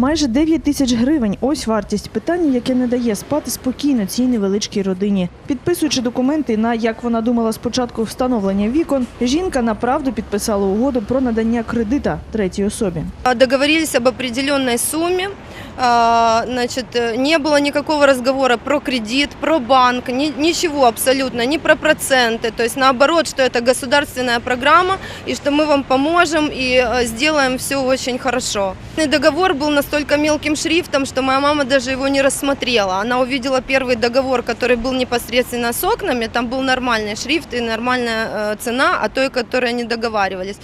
Майже 9 тисяч гривень. Ось вартість питання, яке не дає спати спокійно цій невеличкій родині. Підписуючи документи на як вона думала спочатку встановлення вікон, жінка направду підписала угоду про надання кредита третій особі. А, Договорились об определенной сумме. А, Значит, э, не было никакого разговора про кредит, про банк, ни- ничего абсолютно, ни про проценты. То есть наоборот, что это государственная программа и что мы вам поможем и э, сделаем все очень хорошо. И Договор был настолько мелким шрифтом, что моя мама даже его не рассмотрела. Она увидела первый договор, который был непосредственно с окнами, там был нормальный шрифт и нормальная э, цена, а той, которой они договаривались.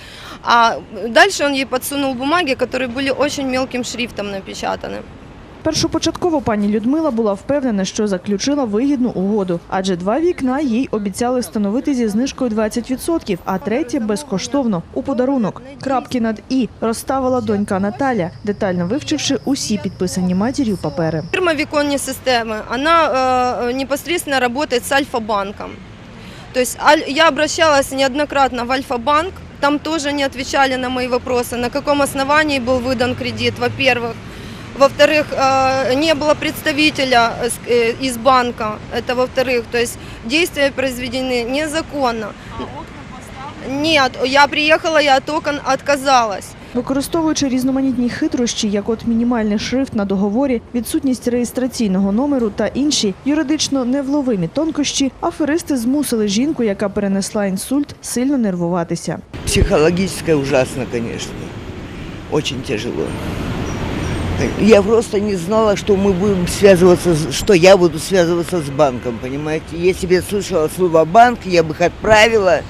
А дальше он ей подсунул бумаги, которые были очень мелким шрифтом напечатаны. Першопочатково пані Людмила була впевнена, що заключила вигідну угоду, адже два вікна їй обіцяли встановити зі знижкою 20%, а третє безкоштовно у подарунок. Крапки над і розставила донька Наталя, детально вивчивши усі підписані матір'ю папери. Фирма Виконни Системы, она э, непосредственно работает с Альфа-банком. То есть аль- я обращалась неоднократно в Альфа-банк, там тоже не отвечали на мои вопросы, на каком основании был выдан кредит, во-первых. Во-вторых, э, не было представителя э, с- э, из банка, это во-вторых. То есть действия произведены незаконно. Нет, я приехала, я от окон отказалась. Використовуючи різноманітні хитрощі, як от мінімальний шрифт на договорі, відсутність реєстраційного номеру та інші юридично невловимі тонкощі, аферисти змусили жінку, яка перенесла інсульт, сильно нервуватися. Психологически ужасно, конечно. Очень тяжело. Я просто не знала, что мы будем связываться, с- что я буду связываться с банком, понимаете? Если бы я слышала слово банк, я бы их отправила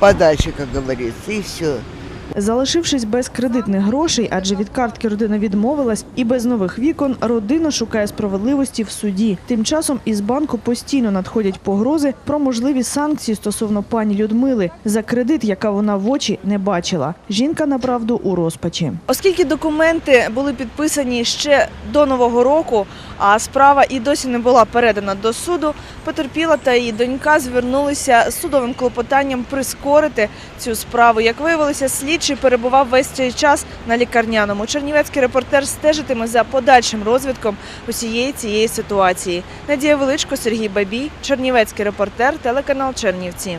подальше, как говорится, и все. Залишившись без кредитних грошей, адже від картки родина відмовилась, і без нових вікон родина шукає справедливості в суді. Тим часом із банку постійно надходять погрози про можливі санкції стосовно пані Людмили за кредит, яка вона в очі не бачила. Жінка направду у розпачі. Оскільки документи були підписані ще до нового року, а справа і досі не була передана до суду, потерпіла та її донька звернулися з судовим клопотанням прискорити цю справу. Як виявилося, слідчий перебував весь цей час на лікарняному. Чернівецький репортер стежитиме за подальшим розвитком усієї цієї ситуації. Надія Величко, Сергій Бабій, Чернівецький репортер, телеканал Чернівці.